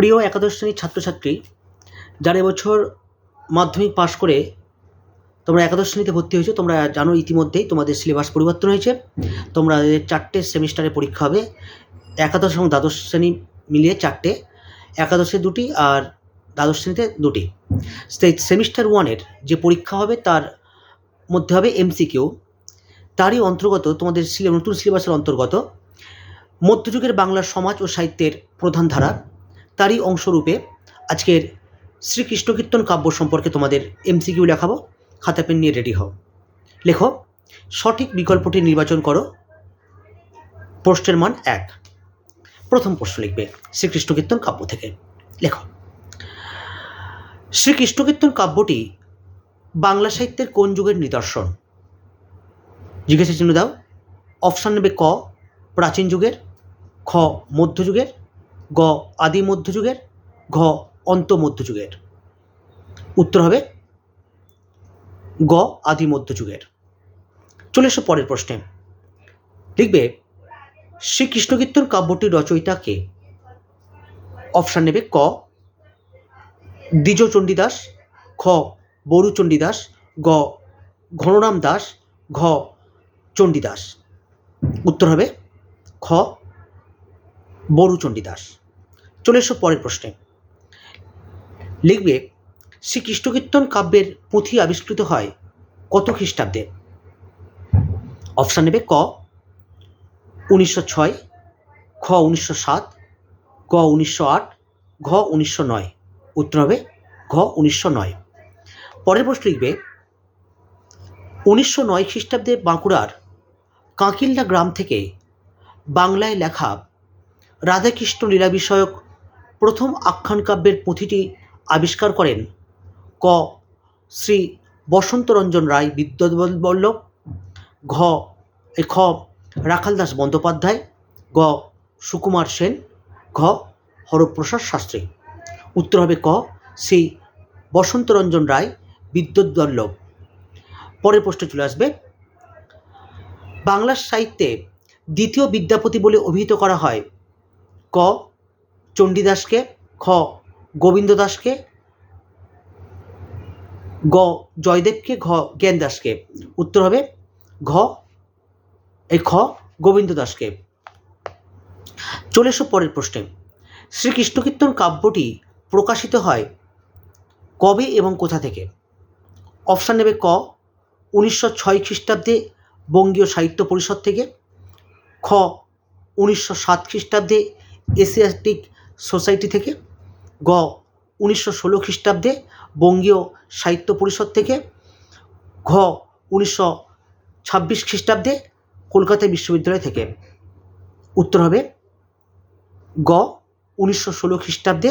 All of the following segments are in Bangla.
প্রিয় একাদশ শ্রেণির ছাত্রছাত্রী, যারা এবছর মাধ্যমিক পাশ করে তোমরা একাদশ শ্রেণীতে ভর্তি হয়েছো, তোমরা জানো ইতিমধ্যেই তোমাদের সিলেবাস পরিবর্তন হয়েছে। তোমরা চারটে সেমিস্টারে পরীক্ষা হবে। একাদশ এবং দ্বাদশ শ্রেণি মিলিয়ে চারটে, একাদশে দুটি আর দ্বাদশ শ্রেণীতে দুটি। সেমিস্টার ওয়ানের যে পরীক্ষা হবে তার মধ্যে হবে এমসিকিউ। তারই অন্তর্গত তোমাদের নতুন সিলেবাসের অন্তর্গত মধ্যযুগের বাংলার সমাজ ও সাহিত্যের প্রধান ধারা। তারই অংশরূপে আজকের শ্রীকৃষ্ণ কীর্তন কাব্য সম্পর্কে তোমাদের এমসিকিউ লেখাবো, খাতা পেন নিয়ে রেডি হও। লেখো, সঠিক বিকল্পটি নির্বাচন করো। প্রশ্নের মান এক। প্রথম প্রশ্ন লিখবে শ্রীকৃষ্ণ কীর্তন কাব্য থেকে। লেখো শ্রীকৃষ্ণ কীর্তন কাব্যটি বাংলা সাহিত্যের কোন যুগের নিদর্শন? জিজ্ঞাসা চিহ্ন দাও। অপশান নেবে ক, প্রাচীন যুগের, খ মধ্যযুগের গ আদি মধ্যযুগের ঘ অন্ত মধ্যযুগের উত্তর হবে গ আদি মধ্যযুগের চলে এসো পরের প্রশ্নে। লিখবে, শ্রীকৃষ্ণ কীর্তন কাব্যটির রচয়িতাকে অপশান নেবে ক দ্বিজ চণ্ডীদাস খ বরু চণ্ডীদাস গ, ঘনরাম দাস, ঘ, চণ্ডীদাস। উত্তর হবে খ বরু চণ্ডীদাস চলে এসো পরের প্রশ্নে। লিখবে শ্রীকৃষ্ণ কীর্তন কাব্যের পুঁথি আবিষ্কৃত হয় কত খ্রিস্টাব্দে? অপশান নেবে ক, উনিশশো ছয় খ উনিশশো সাত, গ উনিশশো আট, ঘ উনিশশো নয়। উত্তর হবে ঘ উনিশশো নয়। পরের প্রশ্ন লিখবে, উনিশশো নয় খ্রিস্টাব্দে বাঁকুড়ার কাঁকিল্লা গ্রাম থেকে বাংলায় লেখা রাধাকৃষ্ণ লীলা বিষয়ক প্রথম আখ্যান কাব্যের পুঁথিটি আবিষ্কার করেন ক. শ্রী বসন্তরঞ্জন রায় বিদ্যুৎবল্লভ ঘ. খ. রাখালদাস বন্দ্যোপাধ্যায়, গ. সুকুমার সেন, ঘ. হরপ্রসাদ শাস্ত্রী। উত্তর হবে ক. শ্রী বসন্তরঞ্জন রায় বিদ্যুৎবল্লভ। পরের প্রশ্নে চলে আসবে। বাংলা সাহিত্যে দ্বিতীয় বিদ্যাপতি বলে অভিহিত করা হয়। ক. চণ্ডীদাসকে, খ গোবিন্দ দাসকে গ, জয়দেবকে, ঘ জ্ঞান দাসকে উত্তর হবে ঘ এই খ গোবিন্দ দাসকে চলে এসো পরের প্রশ্নে। শ্রীকৃষ্ণ কীর্তন কাব্যটি প্রকাশিত হয় কবে এবং কোথা থেকে? অপশান নেবে ক, উনিশশো ছয় খ্রিস্টাব্দে বঙ্গীয় সাহিত্য পরিষদ থেকে, খ, উনিশশো সাত খ্রিস্টাব্দে এশিয়াটিক সোসাইটি থেকে, গ, উনিশশো ষোলো খ্রিস্টাব্দে বঙ্গীয় সাহিত্য পরিষদ থেকে, ঘ, উনিশশো ছাব্বিশ খ্রিস্টাব্দে কলকাতা বিশ্ববিদ্যালয় থেকে। উত্তর হবে, গ, উনিশশো ষোলো খ্রিস্টাব্দে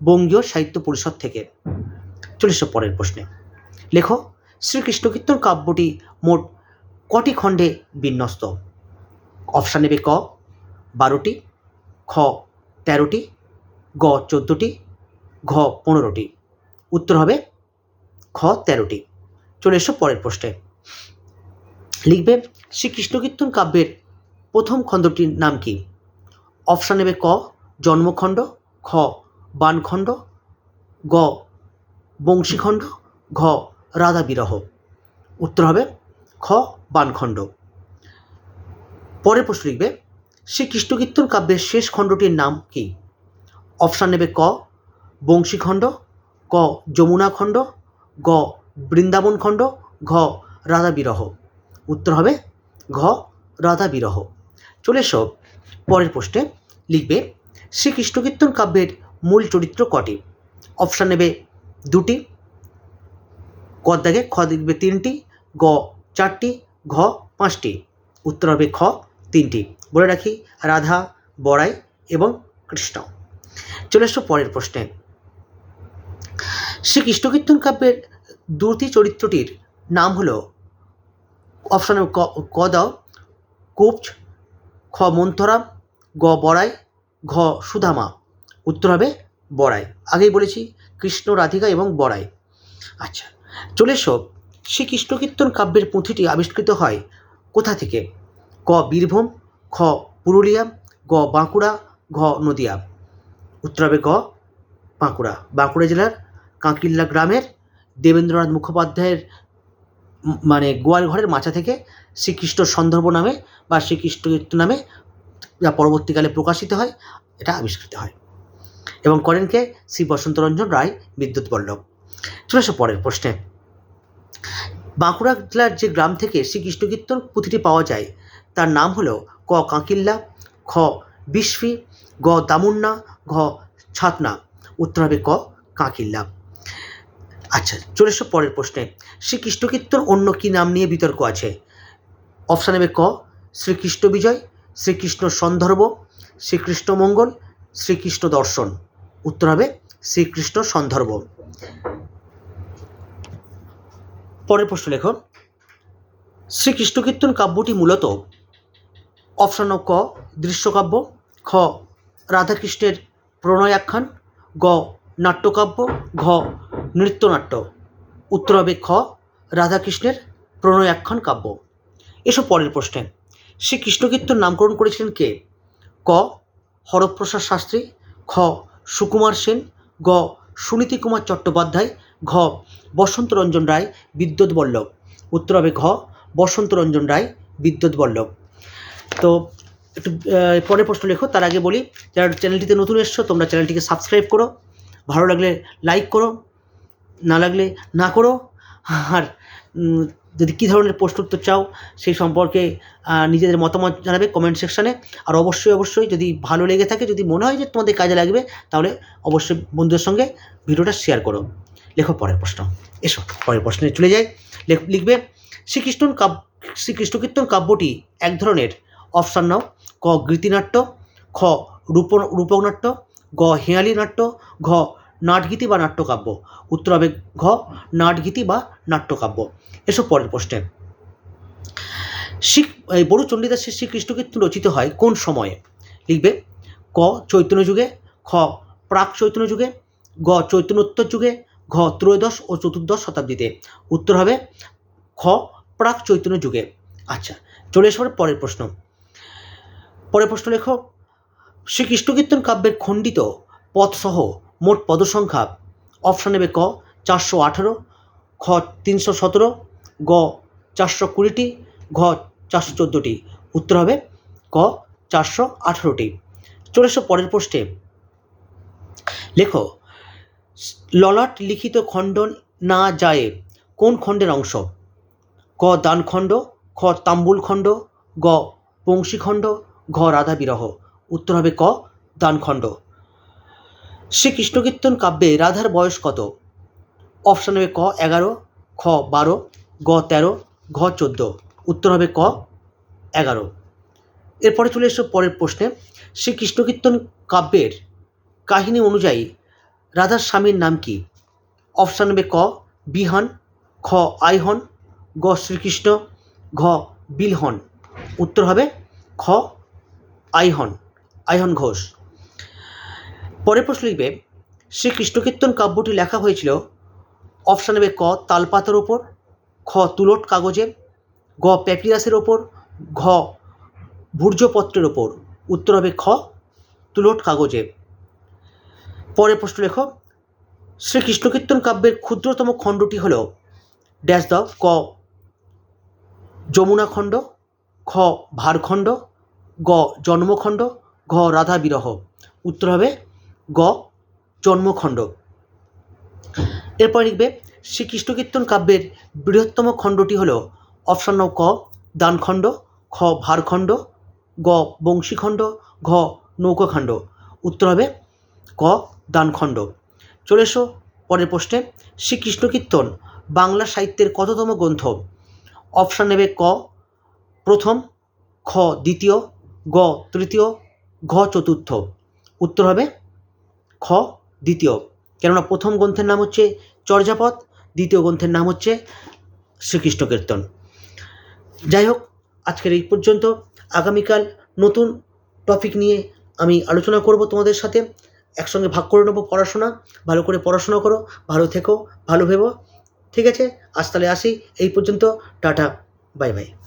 বঙ্গীয় সাহিত্য পরিষদ থেকে। চল্লিশ পরের প্রশ্নে। লেখো, শ্রীকৃষ্ণ কীর্তন কাব্যটি মোট কটি খণ্ডে বিন্যস্ত? অপশান নেবে ক, বারোটি, খ, তেরোটি গ চোদ্দোটি, ঘ পনেরোটি। উত্তর হবে খ তেরোটি। চলে এসো পরের প্রশ্নে। লিখবে, শ্রীকৃষ্ণ কীর্তন কাব্যের প্রথম খণ্ডটির নাম কি? অপশান নেবে ক, জন্মখণ্ড, খ, বানখণ্ড, গ, বংশীখণ্ড, ঘ রাধা বিরহ উত্তর হবে খ, বানখণ্ড। পরের প্রশ্ন লিখবে, শ্রীকৃষ্ণ কীর্তন কাব্যের শেষ খণ্ডটির নাম কি? অপশান নেবে ক বংশীখণ্ড ক, যমুনা খণ্ড, গ, বৃন্দাবন খণ্ড, ঘ, রাধা বিরহ। উত্তর হবে ঘ, রাধা বিরহ। চলে এসো পরের প্রশ্নে, লিখবে, শ্রীকৃষ্ণ কীর্তন কাব্যের মূল চরিত্র কটি? অপশান নেবে দুটি, ক দাগে খ দেখবে তিনটি, গ চারটি, ঘ পাঁচটি। উত্তর হবে খ তিনটি। বলে রাখি, রাধা, বড়াই এবং কৃষ্ণ। চলে এসো পরের প্রশ্নে। শ্রীকৃষ্ণ কীর্তন কাব্যের দুটি চরিত্রটির নাম হলো অপশান ক দাও কুবচ খ মন্থরাম গ বড়াই, ঘ সুধামা। উত্তর হবে বড়াই। আগেই বলেছি, কৃষ্ণ, রাধিকা এবং বড়াই। আচ্ছা চলে এসো। শ্রীকৃষ্ণ কীর্তন কাব্যের পুঁথিটি আবিষ্কৃত হয় কোথা থেকে? ক বীরভূম, খ পুরুলিয়া, গ বাঁকুড়া, ঘ নদিয়া। উত্তর হবে গ বাঁকুড়া। বাঁকুড়া জেলার কাঁকিল্লা গ্রামের দেবেন্দ্রনাথ মুখোপাধ্যায়ের মানে গোয়াল ঘরের মাচা থেকে শ্রীকৃষ্ণ সন্দর্ভ নামে বা শ্রীকৃষ্ণ নামে যা পরবর্তীকালে প্রকাশিত হয়, এটা আবিষ্কৃত হয়। এবং করেন কে? শ্রী বসন্তরঞ্জন রায়, বিদ্যুৎ বল্লভ। চলে আসো পরের প্রশ্নে। বাঁকুড়া জেলার যে গ্রাম থেকে শ্রীকৃষ্ণ কীর্তন পুঁথিটি পাওয়া যায়, তার নাম হলো ক কাঁকিল্লা, খ বিস্ফি গ দামুন্না ঘ ছাতনা উত্তর হবে ক কাঁকিল্লা। আচ্ছা চলে এসো পরের প্রশ্নে। শ্রীকৃষ্ণ কীর্তন অন্য কী নাম নিয়ে বিতর্ক আছে? অপশান হবে ক, শ্রীকৃষ্ণ বিজয়, শ্রীকৃষ্ণ সন্দর্ভ শ্রীকৃষ্ণ মঙ্গল, শ্রীকৃষ্ণ দর্শন। উত্তর হবে শ্রীকৃষ্ণ সন্দর্ভ পরের প্রশ্ন লেখ। শ্রীকৃষ্ণ কীর্তন কাব্যটি মূলত অপশান ক, দৃশ্যকাব্য, খ রাধাকৃষ্ণের প্রণয়াখ্যান, গ নাট্যকাব্য, ঘ নৃত্যনাট্য। উত্তর হবে খ রাধাকৃষ্ণের প্রণয়াখ্যান কাব্য। এসব পরের প্রশ্নে। শ্রীকৃষ্ণ কীর্তন নামকরণ করেছিলেন কে? ক হরপ্রসাদ শাস্ত্রী, খ সুকুমার সেন, গ সুনীতি কুমার চট্টোপাধ্যায়, ঘ বসন্ত রঞ্জন রায়, বিদ্যুৎ বল্লভ। উত্তর হবে ঘ বসন্ত রঞ্জন রায়, বিদ্যুৎ বল্লভ। তো একটু পরের প্রশ্ন লেখো। তার আগে বলি, যারা চ্যানেলটিতে নতুন এসছো, তোমরা চ্যানেলটিকে সাবস্ক্রাইব করো। ভালো লাগলে লাইক করো, না লাগলে না করো। আর যদি কী ধরনের প্রশ্ন উত্তর চাও, সেই সম্পর্কে নিজেদের মতামত জানাবে কমেন্ট সেকশানে আর অবশ্যই অবশ্যই যদি ভালো লেগে থাকে, যদি মনে হয় যে তোমাদের কাজে লাগবে, তাহলে অবশ্যই বন্ধুদের সঙ্গে ভিডিওটা শেয়ার করো। লেখো পরের প্রশ্ন। এসো, পরের প্রশ্নে চলে যাই। লেখ- লিখবে শ্রীকৃষ্ণ কাব্য শ্রীকৃষ্ণ কীর্তন কাব্যটি এক ধরনের অপশান নাও। ক গীতিনাট্য, খ রূপ রূপক নাট্য গ হেঁয়ালি নাট্য, ঘ নাটগীতি বা নাট্যকাব্য। উত্তর হবে ঘ নাটগীতি বা নাট্যকাব্য। এসব পরের প্রশ্নে। শিখ বড়ু চণ্ডীদাসের শ্রীকৃষ্ণ কীর্তন রচিত হয় কোন সময়ে? লিখবে ক চৈতন্য যুগে, খ প্রাক চৈতন্য যুগে, গ চৈতন্যোত্তর যুগে, ঘ ত্রয়োদশ ও চতুর্দশ শতাব্দীতে। উত্তর হবে খ প্রাক চৈতন্য যুগে। আচ্ছা চলে এসে পরের প্রশ্ন। পরের প্রশ্ন লেখো। শ্রীকৃষ্ণ কীর্তন কাব্যের খণ্ডিত পথসহ মোট পদসংখ্যা অপশান নেবে ক, চারশো আঠেরো, খ, তিনশো সতেরো, গ, চারশো কুড়িটি, ঘ, চারশো চোদ্দোটি। উত্তর হবে ক, চারশো আঠেরোটি। চলে এসো পরের প্রশ্নে। লেখো, ললাট লিখিত খণ্ডন না যায় কোন খণ্ডের অংশ? ক, দানখণ্ড, খ, তাম্বুল খণ্ড, গ, বংশীখণ্ড ঘ রাধা বিরহ। উত্তর হবে ক, দানখণ্ড। শ্রীকৃষ্ণ কীর্তন কাব্যে রাধার বয়স কত? অপশান হবে ক, এগারো, খ, বারো, গ, তেরো, ঘ, চোদ্দ। উত্তর হবে ক, এগারো। এরপরে চলে এসো পরের প্রশ্নে। শ্রীকৃষ্ণ কীর্তন কাব্যের কাহিনী অনুযায়ী রাধার স্বামীর নাম কি? অপশান হবে ক, বিহান, খ, আইহন, গ, শ্রীকৃষ্ণ, ঘ, বিলহন। উত্তর হবে খ আইহন আইহন ঘোষ। পরের প্রশ্ন লিখবে শ্রীকৃষ্ণ কীর্তন কাব্যটি লেখা হয়েছিল অপশান হবে ক তালপাতার ওপর খ তুলট কাগজে, গ প্যাপিরাসের ওপর ঘ ভূর্জপত্রের ওপর উত্তর হবে খ তুলট কাগজে। পরের প্রশ্ন লেখ শ্রীকৃষ্ণ কীর্তন কাব্যের ক্ষুদ্রতম খণ্ডটি হল ড্যাশ দাও ক যমুনা খণ্ড, খ ভারখণ্ড গ জন্মখণ্ড, ঘ রাধা বিরহ। উত্তর হবে গ জন্মখণ্ড। এরপর লিখবে শ্রীকৃষ্ণ কীর্তন কাব্যের বৃহত্তম খণ্ডটি হল অপশান ক, দানখণ্ড, খ ভারখণ্ড, গ বংশীখণ্ড, ঘ নৌকাখণ্ড। উত্তর হবে ক দানখণ্ড। চলে এসো পরের প্রশ্নে শ্রীকৃষ্ণ কীর্তন বাংলা সাহিত্যের কততম গ্রন্থ? অপশান নেবে ক, প্রথম, খ দ্বিতীয় গ, তৃতীয়, ঘ, চতুর্থ। উত্তর হবে খ, দ্বিতীয়। কেননা প্রথম গ্রন্থের নাম হচ্ছে চর্যাপদ, দ্বিতীয় গ্রন্থের নাম হচ্ছে শ্রীকৃষ্ণ কীর্তন যাই হোক, আজকের এই পর্যন্ত। আগামীকাল নতুন টপিক নিয়ে আমি আলোচনা করব তোমাদের সাথে। একসঙ্গে ভাগ করে নেব পড়াশোনা। ভালো করে পড়াশোনা করো, ভালো থেকো, ভালো ভেবো। ঠিক আছে? আজ তাহলে আসি। এই পর্যন্ত, টাটা, বাই বাই।